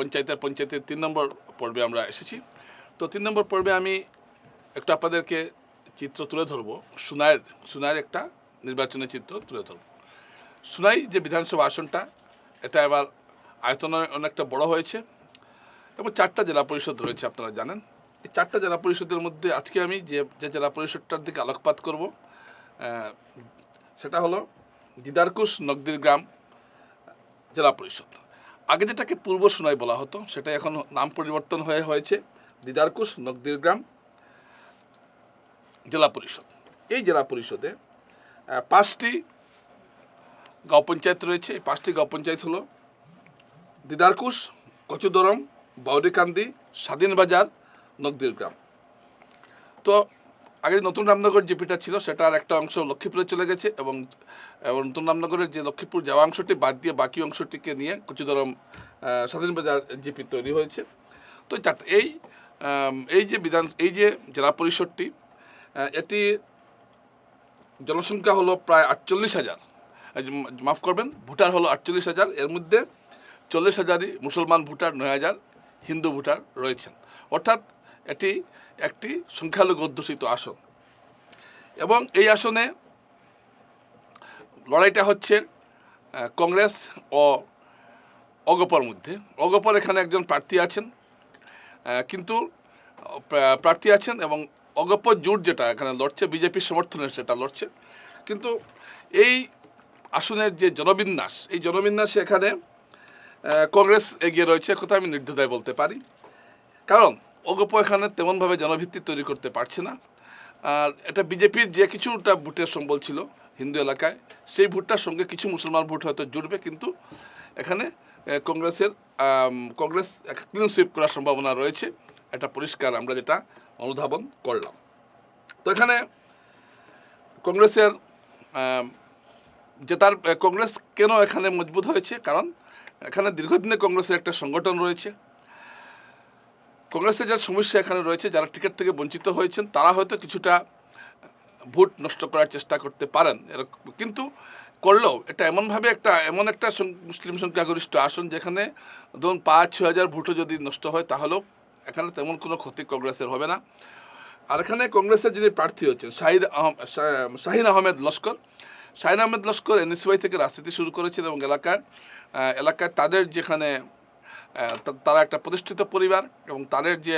পঞ্চায়েতের পঞ্চায়েতের তিন নম্বর পর্বে আমরা এসেছি। তো তিন নম্বর পর্বে আমি একটু আপনাদেরকে চিত্র তুলে ধরবো। সুনাইয়ের সুনাইয়ের একটা নির্বাচনের চিত্র তুলে ধরবো। সুনাই যে বিধানসভা আসনটা, এটা এবার আয়তনে অনেকটা বড় হয়েছে এবং চারটা জেলা পরিষদ রয়েছে, আপনারা জানেন। এই চারটা জেলা পরিষদের মধ্যে আজকে আমি যে যে জেলা পরিষদটার দিকে আলোকপাত করব সেটা হলো দিদারকুশ নগদির গ্রাম জেলা পরিষদ। আগে যেটাকে পূর্ব সোনাই বলা হতো সেটা এখন নাম পরিবর্তন হয়ে হয়েছে। দিদারকুশ নগদির গ্রাম জেলা পরিষদ। এই জেলা পরিষদে পাঁচটি গাঁও পঞ্চায়েত রয়েছে। এই পাঁচটি গাঁও পঞ্চায়েত হলো দিদারকুশ, কচুদরম, বাউরিকান্দি স্বাধীনবাজার নগদির গ্রাম। তো আগে নতুন রামনগর জিপিটা ছিল, সেটার একটা অংশ লক্ষ্মীপুরে চলে গেছে এবং নতুন রামনগরের যে লক্ষ্মীপুর যাওয়া অংশটি বাদ দিয়ে বাকি অংশটিকে নিয়ে কচুদরম স্বাধীন স্বাধীনবাজার জিপি তৈরি হয়েছে। তো এই এই যে বিধান, এই যে জেলা পরিষদটি এটি জনসংখ্যা হলো প্রায় আটচল্লিশ হাজার। মাফ করবেন, ভোটার হলো আটচল্লিশ হাজার। এর মধ্যে চল্লিশ হাজারই মুসলমান ভোটার, নয় হাজার হিন্দু ভোটার রয়েছেন। অর্থাৎ এটি একটি সংখ্যালঘু অধ্যুষিত আসন। এবং এই আসনে লড়াইটা হচ্ছে কংগ্রেস ও অগপর মধ্যে। অগপর এখানে একজন প্রার্থী আছেন কিন্তু প্রার্থী আছেন এবং অগপ জোট যেটা এখানে লড়ছে, বিজেপির সমর্থনে সেটা লড়ছে। কিন্তু এই আসনের যে জনবিন্যাস, এই জনবিন্যাসে এখানে কংগ্রেস এগিয়ে রয়েছে কথা আমি নির্দ্বিধায় বলতে পারি। কারণ অগপ এখানে তেমনভাবে জনভিত্তি তৈরি করতে পারছে না। আর এটা বিজেপির যে কিছুটা ভোটের সম্বল ছিল হিন্দু এলাকায়, সেই ভোটটার সঙ্গে কিছু মুসলমান ভোট হয়তো জুড়বে, কিন্তু এখানে কংগ্রেসের কংগ্রেস ক্লিন সুইপ করার সম্ভাবনা রয়েছে। এটা পরিষ্কার আমরা যেটা অনুধাবন করলাম। তো এখানে কংগ্রেসের যে তার কংগ্রেস কেন এখানে মজবুত হয়েছে? কারণ এখানে দীর্ঘদিনে কংগ্রেসের একটা সংগঠন রয়েছে। কংগ্রেসের যার সমস্যা এখানে রয়েছে, যারা টিকিট থেকে বঞ্চিত হয়েছেন, তারা হয়তো কিছুটা ভোট নষ্ট করার চেষ্টা করতে পারেন। কিন্তু করলেও এটা এমনভাবে একটা, এমন একটা মুসলিম সংখ্যাগরিষ্ঠ আসন যেখানে ধরুন পাঁচ ছ হাজার ভোটও যদি নষ্ট হয়, তাহলেও এখানে তেমন কোনো ক্ষতি কংগ্রেসের হবে না। আর এখানে কংগ্রেসের যিনি প্রার্থী হচ্ছেন, শাহিদ শাহিন আহমেদ লস্কর। শাহিন আহমেদ লস্কর এনএসওয়াই থেকে রাজনীতি শুরু করেছেন এবং এলাকার এলাকায় তাদের যেখানে তারা একটা প্রতিষ্ঠিত পরিবার এবং তাদের যে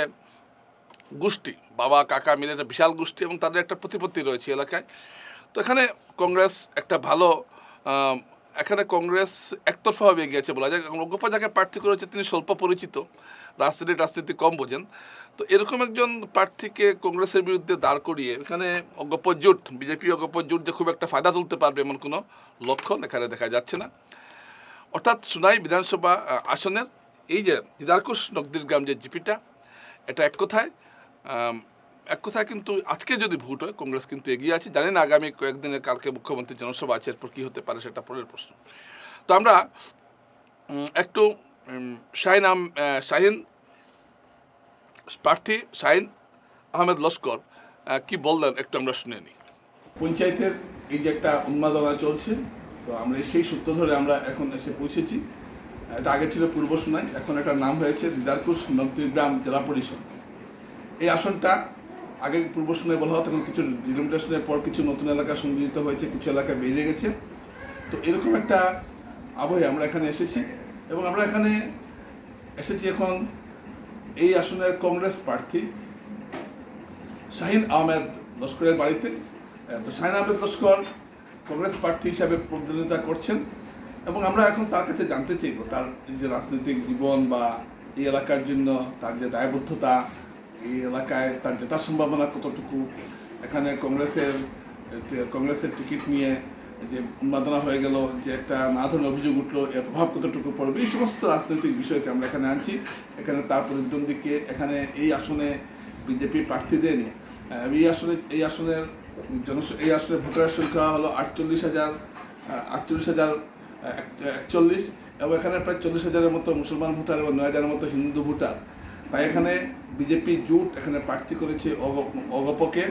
গোষ্ঠী, বাবা, কাকা মিলে একটা বিশাল গোষ্ঠী এবং তাদের একটা প্রতিপত্তি রয়েছে এলাকায়। তো এখানে কংগ্রেস একটা ভালো এখানে কংগ্রেস একতরফাভাবে এগিয়েছে বলা যায়। অজ্ঞপা যাকে প্রার্থী করেছে তিনি স্বল্প পরিচিত। রাজনীতি রাজনীতি কম বোঝেন। তো এরকম একজন প্রার্থীকে কংগ্রেসের বিরুদ্ধে দাঁড় করিয়ে এখানে অজ্ঞপ জোট, বিজেপি অজ্ঞপ জোট যে খুব একটা ফায়দা তুলতে পারবে এমন কোনো লক্ষণ এখানে দেখা যাচ্ছে না। অর্থাৎ সুনাই বিধানসভা আসনের এই যে দিদারকুশ নগদির গ্রাম যে জিপিটা, এটা এক কথায় এক কথায় কিন্তু আজকে যদি ভোট হয়, কংগ্রেস কিন্তু এগিয়ে আছে। জানি না আগামী কয়েকদিনে কালকে মুখ্যমন্ত্রী জনসভা আছে, এরপর কী হতে পারে সেটা পরের প্রশ্ন। তো আমরা একটু শাহিন আম শাহিন, প্রার্থী শাহিন আহমেদ লস্কর কি বললেন একটু আমরা শুনে নিই। পঞ্চায়েতের এই যে একটা উন্মাদনা চলছে, তো আমরা সেই সূত্র ধরে আমরা এখন এসে পৌঁছেছি। এটা আগে ছিল পূর্ব সোনাই, এখন একটা নাম হয়েছে দিদারকুশ নগরগ্রাম জেলা পরিষদ। এই আসনটা আগে পূর্ব সোনাই বলা হতো, এখন কিছু ডিলিমিটেশনের পর কিছু নতুন এলাকা সংযোজিত হয়েছে, কিছু এলাকা বেরিয়ে গেছে। তো এরকম একটা আবহে আমরা এখানে এসেছি এবং আমরা এখানে এসেছি এখন এই আসনের কংগ্রেস প্রার্থী শাহিন আহমেদ লস্করের বাড়িতে। তো শাহিন আহমেদ লস্কর কংগ্রেস প্রার্থী হিসাবে প্রতিদ্বন্দ্বিতা করছেন। এবং আমরা এখন তার কাছে জানতে চাইব, তার যে রাজনৈতিক জীবন বা এই এলাকার জন্য তার যে দায়বদ্ধতা, এই এলাকায় তার জেতার সম্ভাবনা কতটুকু? এখানে কংগ্রেসের কংগ্রেসের টিকিট নিয়ে যে উন্মাদনা হয়ে গেল, যে একটা না ধরনের অভিযোগ উঠল, এর প্রভাব কতটুকু পড়বে? এই সমস্ত রাজনৈতিক বিষয়কে আমরা এখানে আনছি। এখানে তার প্রতিদ্বন্দ্বীকে এখানে এই আসনে বিজেপি প্রার্থীদের নিয়ে এই আসনে, এই আসনের জন এই আসনের ভোটারের সংখ্যা হলো আটচল্লিশ হাজার আটচল্লিশ হাজার একচল্লিশ, এবং এখানে প্রায় চল্লিশ হাজারের মতো মুসলমান ভোটার এবং নয় হাজারের মতো হিন্দু ভোটার। তাই এখানে বিজেপি জোট এখানে প্রার্থী করেছে অগ- অগপকে,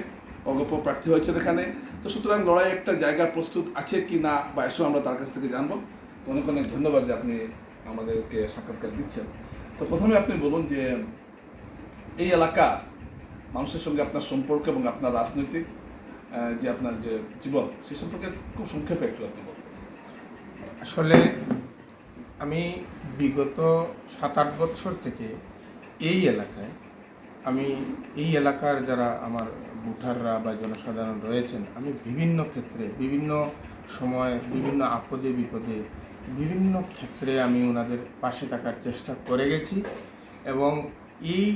অগপ প্রার্থী হয়েছেন এখানে। তো সুতরাং লড়াই একটা জায়গা প্রস্তুত আছে কি না বা এসব আমরা তার কাছ থেকে জানব। তো অনেক অনেক ধন্যবাদ যে আপনি আমাদেরকে সাক্ষাৎকার দিচ্ছেন। তো প্রথমে আপনি বলুন যে এই এলাকা মানুষের সঙ্গে আপনার সম্পর্ক এবং আপনার রাজনৈতিক যে আপনার যে জীবন, সে সম্পর্কে খুব সংক্ষেপে একটু আপনি বলুন আসলে আমি বিগত সাত আট বছর থেকে এই এলাকায়, আমি এই এলাকার যারা আমার ভোটাররা বা জনসাধারণ রয়েছেন, আমি বিভিন্ন ক্ষেত্রে, বিভিন্ন সময়, বিভিন্ন আপদে বিপদে, বিভিন্ন ক্ষেত্রে আমি ওনাদের পাশে থাকার চেষ্টা করে গেছি এবং এই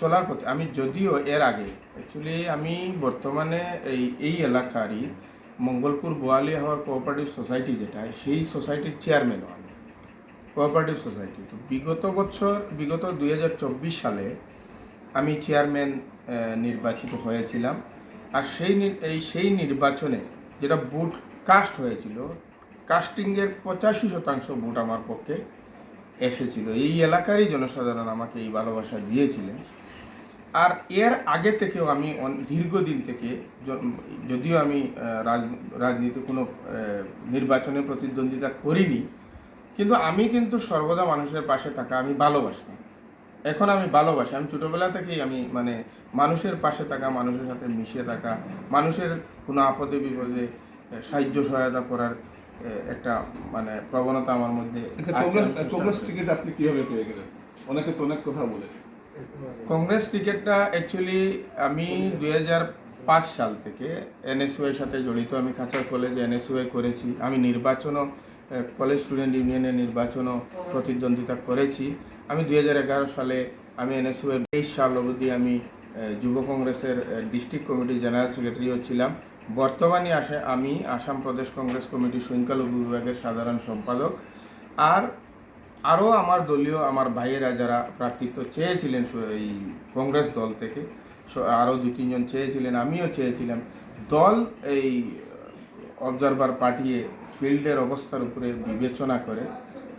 চলার পথে, আমি যদিও এর আগে অ্যাকচুয়ালি আমি বর্তমানে এই এই এলাকারই মঙ্গলপুর বোয়ালি হাওয়ার কোঅপারেটিভ সোসাইটি যেটা, সেই সোসাইটির চেয়ারম্যানও আমি। কোঅপারেটিভ সোসাইটি তো বিগত বছর, বিগত দুই হাজার চব্বিশ সালে আমি চেয়ারম্যান নির্বাচিত হয়েছিলাম। আর সেই এই সেই নির্বাচনে যেটা বুট কাস্ট হয়েছিল কাস্টিংয়ের পঁচাশি শতাংশ বুট আমার পক্ষে এসেছিল। এই এলাকারই জনসাধারণ আমাকে এই ভালোবাসা দিয়েছিলেন। আর এর আগে থেকেও আমি দীর্ঘদিন থেকে যদিও আমি রাজনীতি কোনো নির্বাচনে প্রতিদ্বন্দ্বিতা করিনি কিন্তু আমি কিন্তু সর্বদা মানুষের পাশে থাকা আমি ভালোবাসি। এখন আমি ভালোবাসি। আমি ছোটোবেলা থেকেই আমি মানে মানুষের পাশে থাকা মানুষের সাথে মিশে থাকা মানুষের কোনো আপদে বিপদে সাহায্য সহায়তা করার একটা মানে প্রবণতা আমার মধ্যে আচ্ছা, কংগ্রেস করি। টিকিট আপনি কীভাবে পেয়ে গেলেন? অনেকে তো অনেক কথা বলে। কংগ্রেস টিকিটটা অ্যাকচুয়ালি আমি দুই পাঁচ সাল থেকে এনএসইউ এর সাথে জড়িত। আমি কাছাড় কলেজে এনএসইউ করেছি। আমি নির্বাচনও কলেজ স্টুডেন্ট ইউনিয়নের নির্বাচনও প্রতিদ্বন্দ্বিতা করেছি। আমি দু হাজার এগারো সালে আমি এনএসইউ এর তেইশ সাল অবধি আমি যুব কংগ্রেসের ডিস্ট্রিক্ট কমিটি জেনারেল সেক্রেটারিও ছিলাম। বর্তমানে আসে, আমি আসাম প্রদেশ কংগ্রেস কমিটি সংখ্যালঘু বিভাগের সাধারণ সম্পাদক। আর আরও আমার দলীয় আমার ভাইয়েরা যারা প্রার্থিত্ব চেয়েছিলেন এই কংগ্রেস দল থেকে আরও দু তিনজন চেয়েছিলেন আমিও চেয়েছিলাম। দল এই অবজারভার পাঠিয়ে ফিল্ডের অবস্থার উপরে বিবেচনা করে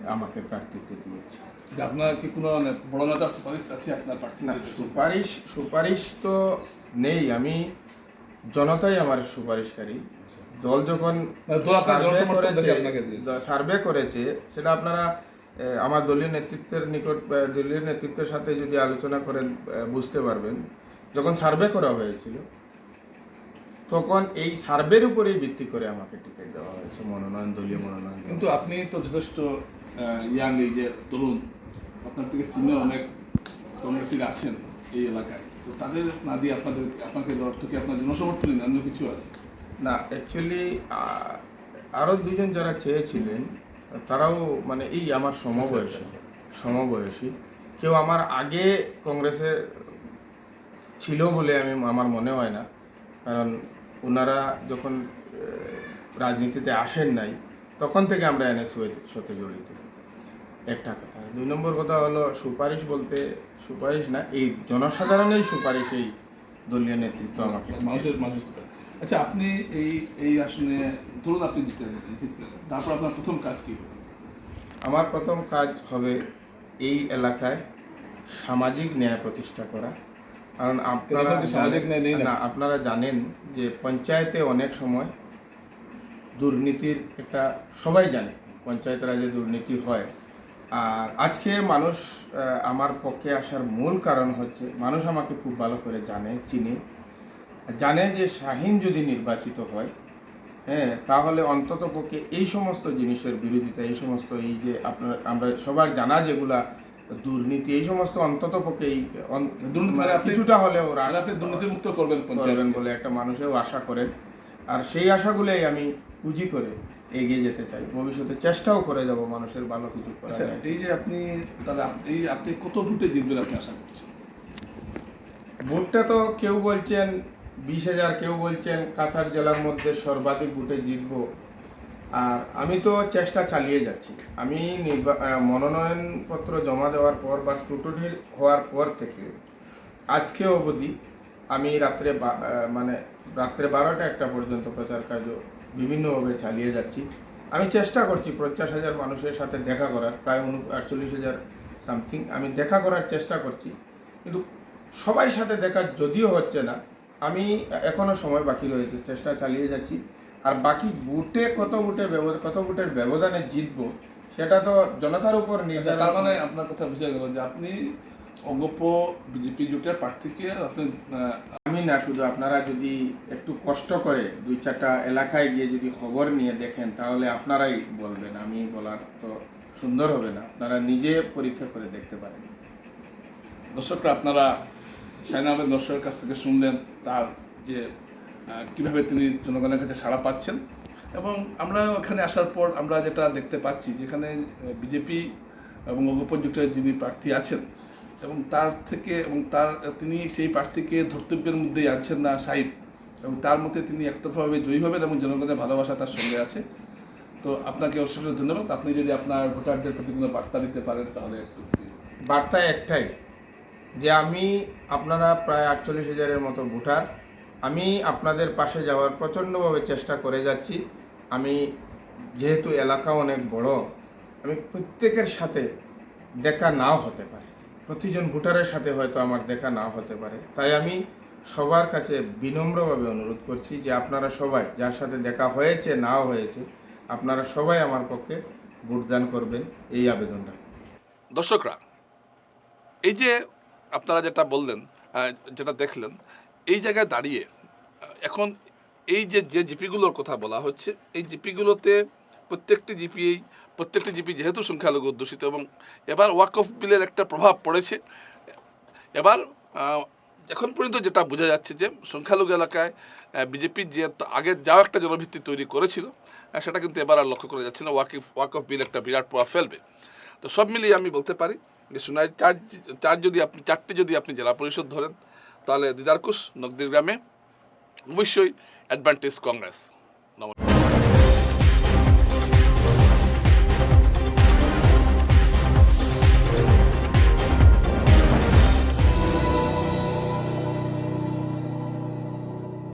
আমাকে প্রার্থিত্ব দিয়েছে। আপনার কি কোনো বড় নেতার সুপারিশ আছে আপনার প্রার্থী সুপারিশ সুপারিশ তো নেই। আমি জনতাই আমার সুপারিশকারী। দল যখন মানে সার্ভে করেছে- আপনাকে সার্ভে করেছে সেটা আপনারা আমার দলীয় নেতৃত্বের নিকট দলীয় নেতৃত্বের সাথে যদি আলোচনা করেন বুঝতে পারবেন। যখন সার্ভে করা হয়েছিল তখন এই সার্ভের উপরেই ভিত্তি করে আমাকে টিকিট দেওয়া হয়েছে মনোনয়ন দলীয় মনোনয়ন কিন্তু আপনি তো যথেষ্ট ইয়াং যে তরুণ আপনার থেকে সিনিয়র অনেক কংগ্রেসীরা আছেন এই এলাকায়। তো তাদের না দিয়ে আপনাদের আপনাকে দেওয়ার থেকে আপনার জনসমর্থন অন্য কিছু আছে? না অ্যাকচুয়ালি আরও দুজন যারা চেয়েছিলেন তারাও মানে এই আমার সমবয়সী সমবয়সী। কেউ আমার আগে কংগ্রেসে ছিল বলে আমি আমার মনে হয় না। কারণ ওনারা যখন রাজনীতিতে আসেন নাই তখন থেকে আমরা এনএসইউ সাথে জড়িত। একটা কথা। দুই নম্বর কথা হলো সুপারিশ বলতে সুপারিশ না এই জনসাধারণের সুপারিশ এই দলীয় নেতৃত্ব আমাকে মানুষের মানুষের আচ্ছা আপনি এই এই আসনে ধরুন আপনি জিতে জিতলেন তারপর আপনার প্রথম কাজ কি হবে? আমার প্রথম কাজ হবে এই এলাকায় সামাজিক ন্যায় প্রতিষ্ঠা করা। কারণ আপনারা সামাজিক ন্যায় নেই না? আপনারা জানেন যে পঞ্চায়েতে অনেক সময় দুর্নীতির একটা সবাই জানে পঞ্চায়েত রাজে দুর্নীতি হয়। আর আজকে মানুষ আমার পক্ষে আসার মূল কারণ হচ্ছে মানুষ আমাকে খুব ভালো করে জানে চিনে। জানে যে শাহিন যদি নির্বাচিত হয় হ্যাঁ তাহলে অন্তত পক্ষে এই সমস্ত জিনিসের বিরোধিতা এই সমস্ত এই যে আপনার আমরা সবার জানা যেগুলা দুর্নীতি এই সমস্ত অন্তত পক্ষে এই মানে আপনি- কিছুটা হলেও তাহলে আপনি দুর্নীতিমুক্ত করবেন করবেন বলে একটা মানুষেও আশা করেন। আর সেই আশাগুলোই আমি পুঁজি করে এগিয়ে যেতে চাই। ভবিষ্যতে চেষ্টাও করে যাব মানুষের ভালো কিছু আচ্ছা এই যে আপনি তাহলে এই আপনি কত ভোটে জিতবেন আপনি আশা করছেন? ভোটটা তো কেউ বলছেন বিশ হাজার কেউ বলছেন কাছাড় জেলার মধ্যে সর্বাধিক ভোটে জিতব। আর আমি তো চেষ্টা চালিয়ে যাচ্ছি। আমি মনোনয়নপত্র জমা দেওয়ার পর বা স্ক্রুটনি হওয়ার পর থেকে আজকে অবধি আমি রাত্রে মানে রাত্রে বারোটা একটা পর্যন্ত প্রচার কার্য বিভিন্নভাবে চালিয়ে যাচ্ছি। আমি চেষ্টা করছি পঞ্চাশ হাজার মানুষের সাথে দেখা করার, প্রায় উন, আটচল্লিশ হাজার সামথিং আমি দেখা করার চেষ্টা করছি। কিন্তু সবাই সাথে দেখা যদিও হচ্ছে না আমি এখনও সময় বাকি রয়েছে চেষ্টা চালিয়ে যাচ্ছি। আর বাকি বুটে কত বুটে কত বুটের ব্যবধানে জিতবো সেটা তো জনতার উপর আচ্ছা, নির্ধারণ তার মানে আপনার কথা বোঝা গেল যে আপনি অগপ বিজেপি জোটের প্রার্থীকে আপনি আমি না শুধু আপনারা যদি একটু কষ্ট করে দুই চারটা এলাকায় গিয়ে যদি খবর নিয়ে দেখেন তাহলে আপনারাই বলবেন আমি বলার তো সুন্দর হবে না। আপনারা নিজে পরীক্ষা করে দেখতে পারেন। দর্শকরা আপনারা সাইন আহমেদ দর্শকের কাছ থেকে শুনলেন। তার যে কীভাবে তিনি জনগণের কাছে সাড়া পাচ্ছেন। এবং আমরা ওখানে আসার পর আমরা যেটা দেখতে পাচ্ছি, যেখানে বিজেপি এবং উপযুক্তের যিনি প্রার্থী আছেন এবং তার থেকে এবং তার, তিনি সেই প্রার্থীকে ধর্তব্যের মধ্যেই আনছেন না সাহিদ এবং তার মধ্যে তিনি একতরফাভাবে জয়ী হবেন এবং জনগণের ভালোবাসা তার সঙ্গে আছে। তো আপনাকে অশেষ ধন্যবাদ। আপনি যদি আপনার ভোটারদের প্রতি কোনো বার্তা দিতে পারেন, তাহলে একটু বার্তা একটাই যে আমি আপনারা প্রায় আটচল্লিশ হাজারের মতো ভোটার। আমি আপনাদের পাশে যাওয়ার প্রচণ্ডভাবে চেষ্টা করে যাচ্ছি। আমি যেহেতু এলাকা অনেক বড়, আমি প্রত্যেকের সাথে দেখা নাও হতে পারে। প্রতিজন ভোটারের সাথে হয়তো আমার দেখা নাও হতে পারে। তাই আমি সবার কাছে বিনম্রভাবে অনুরোধ করছি যে আপনারা সবাই, যার সাথে দেখা হয়েছে, নাও হয়েছে, আপনারা সবাই আমার পক্ষে ভোটদান করবেন এই আবেদনটা। দর্শকরা, এই যে আপনারা যেটা বললেন যেটা দেখলেন, এই জায়গায় দাঁড়িয়ে এখন এই যে যে জিপিগুলোর কথা বলা হচ্ছে, এই জিপিগুলোতে প্রত্যেকটি জিপি প্রত্যেকটি জিপি যেহেতু সংখ্যালঘু অধ্যুষিত এবং এবার ওয়াক অফ বিলের একটা প্রভাব পড়েছে, এবার এখন পর্যন্ত যেটা বোঝা যাচ্ছে যে সংখ্যালঘু এলাকায় বিজেপি যে আগে যাও একটা জনভিত্তি তৈরি করেছিল সেটা কিন্তু এবার আর লক্ষ্য করা যাচ্ছে না ওয়াক ওয়াক অফ বিল একটা বিরাট প্রভাব ফেলবে। তো সব মিলিয়ে আমি বলতে পারি সোনাই চার চার যদি আপনি চারটে যদি আপনি জেলা পরিষদ ধরেন, তাহলে দিদারকুশ নকদির গ্রামে, অবশ্যই অ্যাডভান্টেজ কংগ্রেস নমস্কার।